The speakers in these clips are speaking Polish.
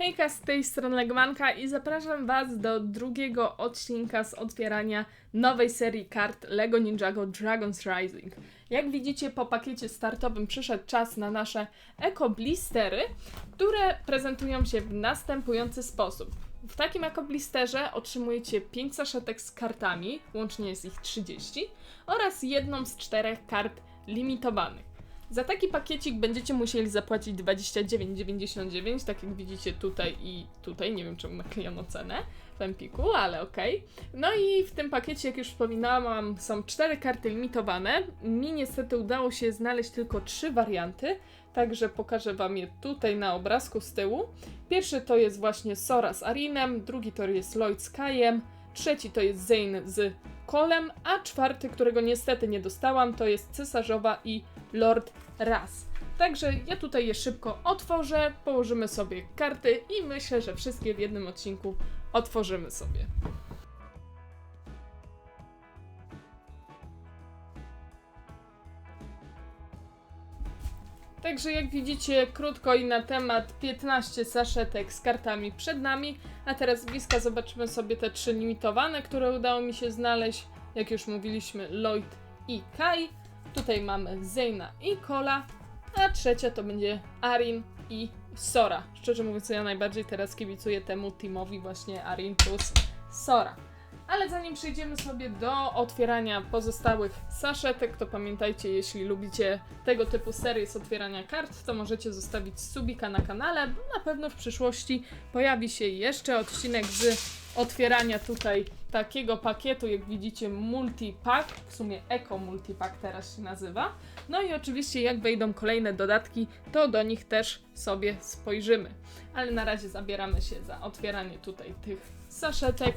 Hejka, z tej strony Legmanka i zapraszam Was do drugiego odcinka z otwierania nowej serii kart LEGO Ninjago Dragon's Rising. Jak widzicie, po pakiecie startowym przyszedł czas na nasze Eco Blistery, które prezentują się w następujący sposób. W takim Eco Blisterze otrzymujecie 5 saszetek z kartami, łącznie jest ich 30, oraz jedną z czterech kart limitowanych. Za taki pakiecik będziecie musieli zapłacić 29,99, tak jak widzicie tutaj i tutaj. Nie wiem, czemu naklejono cenę w Empiku, ale okej. No i w tym pakiecie, jak już wspominałam, są cztery karty limitowane. Mi niestety udało się znaleźć tylko trzy warianty, także pokażę Wam je tutaj na obrazku z tyłu. Pierwszy to jest właśnie Sora z Arinem, drugi to jest Lloyd z Kajem, trzeci to jest Zane z Kolem, a czwarty, którego niestety nie dostałam, to jest Cesarzowa i Lord Raz. Także ja tutaj je szybko otworzę, położymy sobie karty i myślę, że wszystkie w jednym odcinku otworzymy sobie. Także jak widzicie, krótko i na temat 15 saszetek z kartami przed nami, a teraz z bliska zobaczymy sobie te trzy limitowane, które udało mi się znaleźć. Jak już mówiliśmy, Lloyd i Kai. Tutaj mamy Zeyna i Kola, a trzecia to będzie Arin i Sora. Szczerze mówiąc, ja najbardziej teraz kibicuję temu teamowi właśnie Arin plus Sora. Ale zanim przejdziemy sobie do otwierania pozostałych saszetek, to pamiętajcie, jeśli lubicie tego typu serie z otwierania kart, to możecie zostawić subika na kanale, bo na pewno w przyszłości pojawi się jeszcze odcinek z otwierania tutaj takiego pakietu, jak widzicie, multi-pack, w sumie Eco Multipack teraz się nazywa. No i oczywiście jak wejdą kolejne dodatki, to do nich też sobie spojrzymy. Ale na razie zabieramy się za otwieranie tutaj tych saszetek.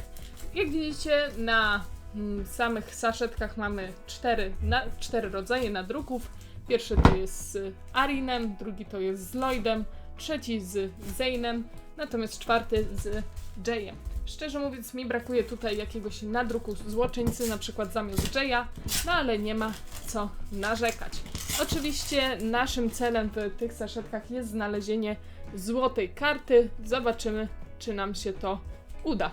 Jak widzicie, na mm, samych saszetkach mamy cztery, na, cztery rodzaje nadruków. Pierwszy to jest z Arinem, drugi to jest z Lloydem, trzeci z Zane'em, natomiast czwarty z Jayem. Szczerze mówiąc, mi brakuje tutaj jakiegoś nadruku złoczyńcy, na przykład zamiast Jaya, no ale nie ma co narzekać. Oczywiście naszym celem w tych saszetkach jest znalezienie złotej karty. Zobaczymy, czy nam się to uda.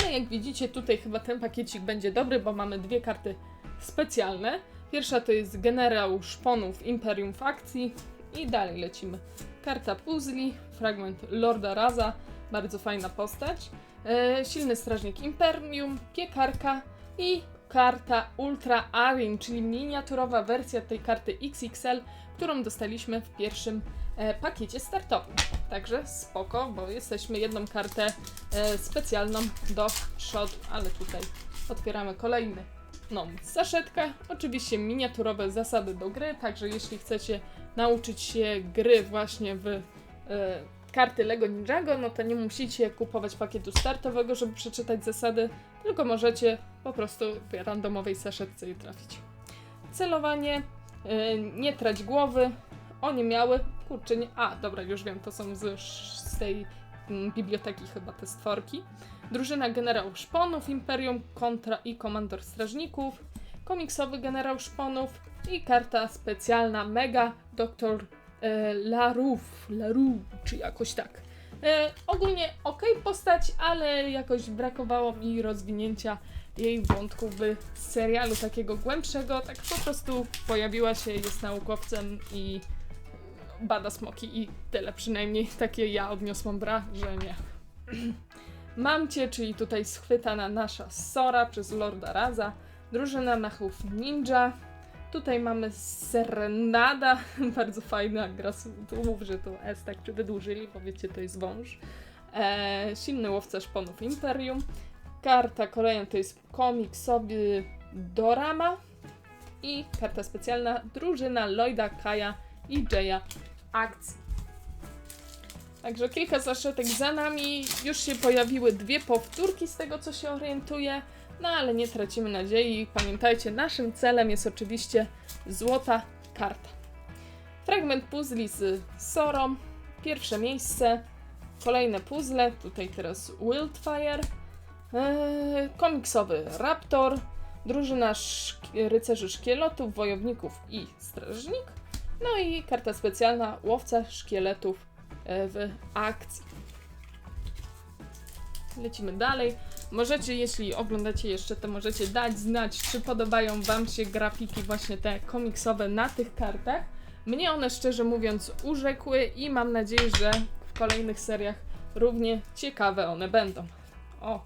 Ale jak widzicie, tutaj chyba ten pakiecik będzie dobry, bo mamy dwie karty specjalne. Pierwsza to jest generał szponów Imperium Fakcji i dalej lecimy. Karta puzli, fragment Lorda Raza, bardzo fajna postać. E, silny strażnik Imperium, piekarka i karta Ultra Arin, czyli miniaturowa wersja tej karty XXL, którą dostaliśmy w pierwszym e, pakiecie startowym. Także spoko, bo jesteśmy jedną kartę e, specjalną do przodu, ale tutaj otwieramy kolejny. No, saszetka, oczywiście miniaturowe zasady do gry, także jeśli chcecie nauczyć się gry właśnie w e, karty Lego Ninjago, no to nie musicie kupować pakietu startowego, żeby przeczytać zasady, tylko możecie po prostu w randomowej saszetce je trafić. Celowanie, e, nie trać głowy, oni miały, kurczę, nie, a dobra, już wiem, to są z, z tej mm, biblioteki chyba te stworki. Drużyna generał szponów, Imperium, kontra i komandor strażników, komiksowy generał szponów i karta specjalna Mega Doktor e, Laruf, Laruf, czy jakoś tak. E, ogólnie ok postać, ale jakoś brakowało mi rozwinięcia jej wątku w serialu takiego głębszego. Tak po prostu pojawiła się, jest naukowcem i bada smoki i tyle. Przynajmniej takie ja odniosłam wrażenie. Mam cię, czyli tutaj schwytana nasza Sora przez Lorda Raza, drużyna mechów ninja. Tutaj mamy Serenada, bardzo fajna gra, mów, że to S tak czy wydłużyli, bo wiecie, to jest wąż. Eee, silny łowca szponów Imperium. Karta kolejna to jest komiksowy Dorama. I karta specjalna drużyna Lloyda, Kaja i Jaya akcji. Także kilka zaszetek za nami. Już się pojawiły dwie powtórki z tego, co się orientuję. No ale nie tracimy nadziei. Pamiętajcie, naszym celem jest oczywiście złota karta. Fragment puzli z Sorą. Pierwsze miejsce. Kolejne puzzle. Tutaj teraz Wildfire. Eee, komiksowy Raptor. Drużyna szk- rycerzy szkieletów, wojowników i strażnik. No i karta specjalna Łowca Szkieletów e, w akcji. Lecimy dalej. Możecie, jeśli oglądacie jeszcze, to możecie dać znać, czy podobają Wam się grafiki właśnie te komiksowe na tych kartach. Mnie one szczerze mówiąc urzekły i mam nadzieję, że w kolejnych seriach równie ciekawe one będą. O,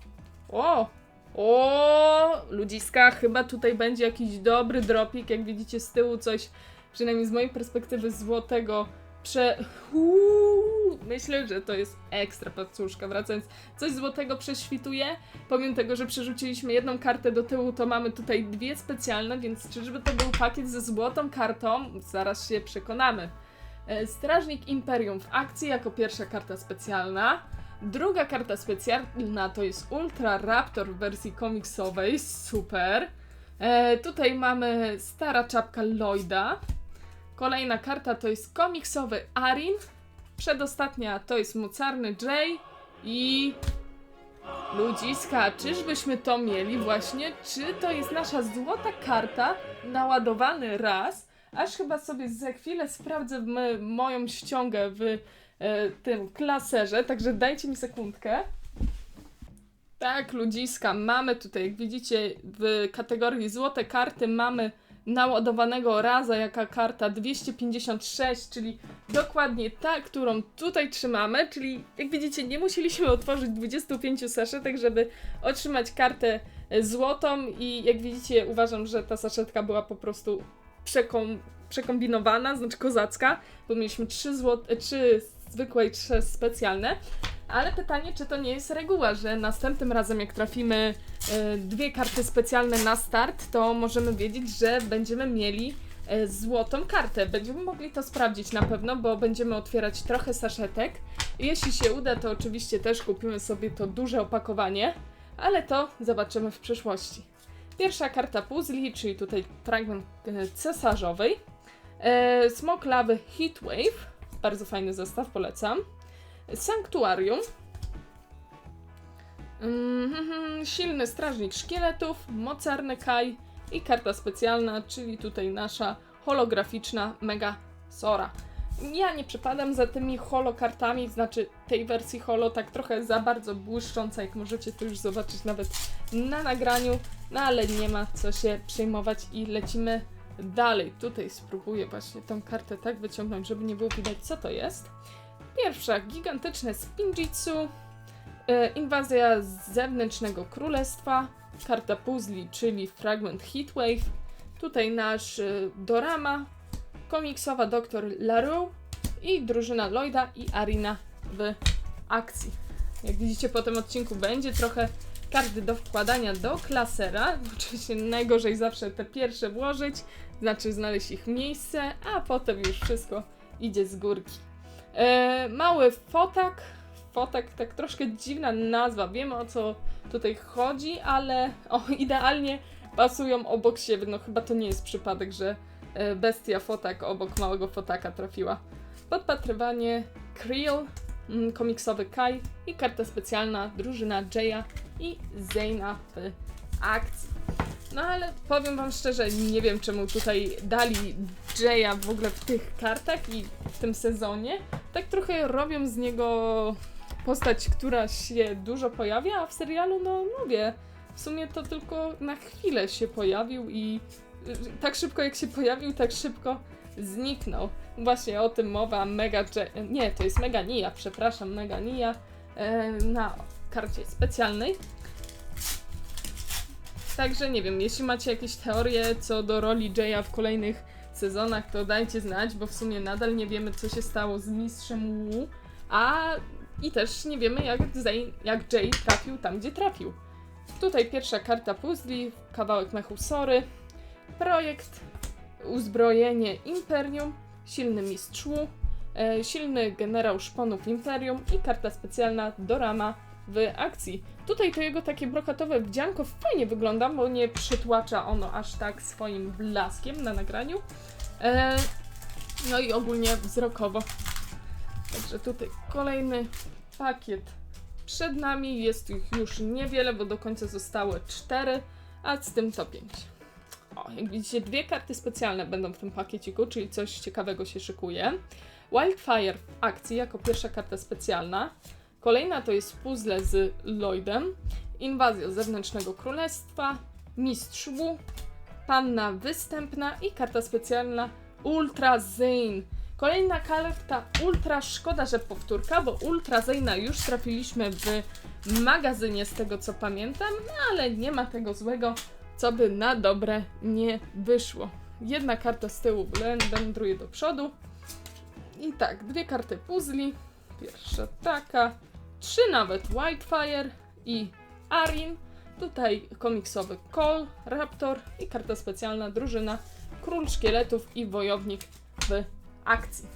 o, o, ludziska, chyba tutaj będzie jakiś dobry dropik, jak widzicie z tyłu coś, przynajmniej z mojej perspektywy złotego prze... Uuu, myślę, że to jest ekstra paczuszka. Wracając, coś złotego prześwituje. Pomimo tego, że przerzuciliśmy jedną kartę do tyłu, to mamy tutaj dwie specjalne, więc czyżby to był pakiet ze złotą kartą? Zaraz się przekonamy. E, Strażnik Imperium w akcji jako pierwsza karta specjalna. Druga karta specjalna to jest Ultra Raptor w wersji komiksowej. Super. E, tutaj mamy stara czapka Lloyda. Kolejna karta to jest komiksowy Arin. Przedostatnia to jest mocarny Jay. I ludziska, czyżbyśmy to mieli właśnie? Czy to jest nasza złota karta naładowany raz? Aż chyba sobie za chwilę sprawdzę moją ściągę w e, tym klaserze, także dajcie mi sekundkę. Tak, ludziska, mamy tutaj, jak widzicie, w kategorii złote karty mamy naładowanego raza, jaka karta 256, czyli dokładnie ta, którą tutaj trzymamy, czyli jak widzicie, nie musieliśmy otworzyć 25 saszetek, żeby otrzymać kartę e, złotą i jak widzicie, uważam, że ta saszetka była po prostu przekom przekombinowana, znaczy kozacka, bo mieliśmy trzy, złote, trzy zwykłe i trzy specjalne. Ale pytanie, czy to nie jest reguła, że następnym razem, jak trafimy e, dwie karty specjalne na start, to możemy wiedzieć, że będziemy mieli e, złotą kartę. Będziemy mogli to sprawdzić na pewno, bo będziemy otwierać trochę saszetek. Jeśli się uda, to oczywiście też kupimy sobie to duże opakowanie, ale to zobaczymy w przyszłości. Pierwsza karta puzli, czyli tutaj fragment e, cesarzowej. E, Smok lawy Heatwave, bardzo fajny zestaw, polecam. Sanktuarium. Mhm, silny strażnik szkieletów, mocarny Kai i karta specjalna, czyli tutaj nasza holograficzna Mega Sora. Ja nie przepadam za tymi holokartami, znaczy tej wersji holo, tak trochę za bardzo błyszcząca, jak możecie to już zobaczyć nawet na nagraniu, no ale nie ma co się przejmować i lecimy dalej. Tutaj spróbuję właśnie tą kartę tak wyciągnąć, żeby nie było widać co to jest. Pierwsza, gigantyczne spinjitsu, e, inwazja z zewnętrznego królestwa, karta puzli, czyli fragment Heatwave, tutaj nasz e, Dorama, komiksowa doktor LaRue i drużyna Lloyda i Arina w akcji. Jak widzicie po tym odcinku będzie trochę karty do wkładania do klasera. Oczywiście najgorzej zawsze te pierwsze włożyć, znaczy znaleźć ich miejsce, a potem już wszystko idzie z górki. E, mały fotak. Fotak, tak troszkę dziwna nazwa. Wiemy o co tutaj chodzi, ale o, idealnie pasują obok siebie. No chyba to nie jest przypadek, że e, bestia fotak obok małego fotaka trafiła. Podpatrywanie Creel, mm, komiksowy Kai i karta specjalna drużyna Jaya i Zayna w akcji. No ale powiem wam szczerze, nie wiem czemu tutaj dali Jaya w ogóle w tych kartach i w tym sezonie. Tak trochę robią z niego postać, która się dużo pojawia, a w serialu, no mówię, w sumie to tylko na chwilę się pojawił i y, tak szybko jak się pojawił, tak szybko zniknął. Właśnie o tym mowa, Mega J- nie, to jest Mega Nia, przepraszam, Mega Nia e, na karcie specjalnej. Także nie wiem, jeśli macie jakieś teorie co do roli Jaya w kolejnych sezonach, to dajcie znać, bo w sumie nadal nie wiemy, co się stało z mistrzem Wu, a i też nie wiemy, jak, Zay, jak Jay trafił tam, gdzie trafił. Tutaj pierwsza karta puzli, kawałek mechu Sory, projekt, uzbrojenie Imperium, silny mistrz Wu, e, silny generał szponów Imperium i karta specjalna Dorama w akcji. Tutaj to jego takie brokatowe wdzianko fajnie wygląda, bo nie przytłacza ono aż tak swoim blaskiem na nagraniu. E, no i ogólnie wzrokowo. Także tutaj kolejny pakiet przed nami. Jest ich już niewiele, bo do końca zostały cztery, a z tym to pięć. O, jak widzicie, dwie karty specjalne będą w tym pakieciku, czyli coś ciekawego się szykuje. Wildfire w akcji jako pierwsza karta specjalna. Kolejna to jest puzzle z Lloydem, Inwazja zewnętrznego królestwa, Mistrz Wu, Panna występna i karta specjalna Ultra Zane. Kolejna karta Ultra, szkoda, że powtórka, bo Ultra Zane'a już trafiliśmy w magazynie z tego co pamiętam, no ale nie ma tego złego, co by na dobre nie wyszło. Jedna karta z tyłu wędruje do przodu. I tak, dwie karty puzli. Pierwsza taka, trzy nawet Whitefire i Arin. Tutaj komiksowy Cole, Raptor i karta specjalna drużyna Król Szkieletów i Wojownik w akcji.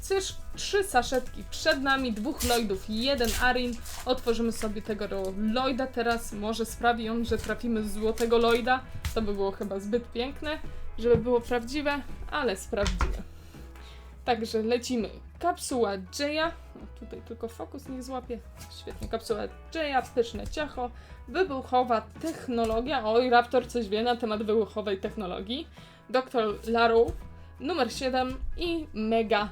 Cyż, trzy saszetki przed nami, dwóch Lloydów i jeden Arin. Otworzymy sobie tego Lloyda teraz. Może sprawi on, że trafimy z złotego Lloyda. To by było chyba zbyt piękne, żeby było prawdziwe, ale sprawdzimy. Także lecimy. Kapsuła Jaya. Tutaj tylko fokus nie złapie. Świetnie. Kapsuła Jaya, pyszne ciacho. Wybuchowa technologia. Oj, Raptor coś wie na temat wybuchowej technologii. Dr. Laru, numer 7 i Mega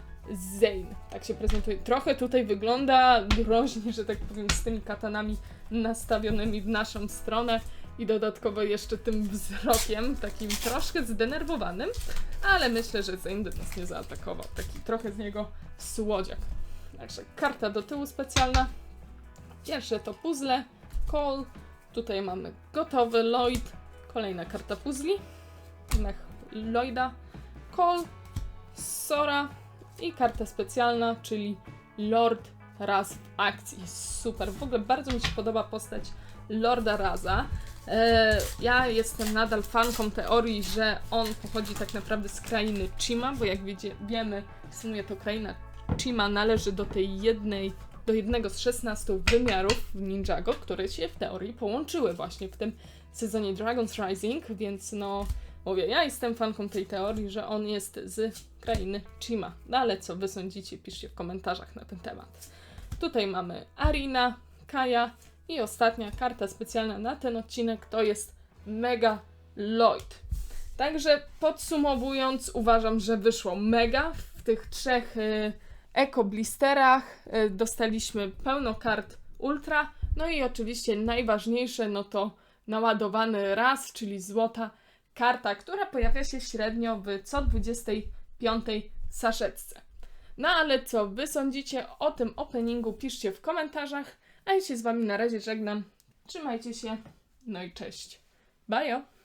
Zane. Tak się prezentuje. Trochę tutaj wygląda groźnie, że tak powiem, z tymi katanami nastawionymi w naszą stronę i dodatkowo jeszcze tym wzrokiem, takim troszkę zdenerwowanym, ale myślę, że Zane nas nie zaatakował. Taki trochę z niego słodziak. Także karta do tyłu specjalna. Pierwsze to puzzle, call. Tutaj mamy gotowy Lloyd. Kolejna karta puzli. Mech Lloyda, call, Sora i karta specjalna, czyli Lord Raz w akcji. Super. W ogóle bardzo mi się podoba postać Lorda Raza. E, ja jestem nadal fanką teorii, że on pochodzi tak naprawdę z krainy Chima, bo jak wiecie, wiemy, w sumie to kraina Chima należy do tej jednej, do jednego z 16 wymiarów Ninjago, które się w teorii połączyły właśnie w tym sezonie Dragon's Rising, więc no mówię, ja jestem fanką tej teorii, że on jest z krainy Chima. No ale co wy sądzicie, piszcie w komentarzach na ten temat. Tutaj mamy Arina, Kaja i ostatnia karta specjalna na ten odcinek to jest Mega Lloyd. Także podsumowując, uważam, że wyszło mega. W tych trzech y, eko blisterach y, dostaliśmy pełno kart ultra. No i oczywiście najważniejsze, no to naładowany raz, czyli złota karta, która pojawia się średnio w co 25 saszetce. No ale co wy sądzicie o tym openingu, piszcie w komentarzach. A ja się z wami na razie żegnam. Trzymajcie się. No i cześć. Bajo!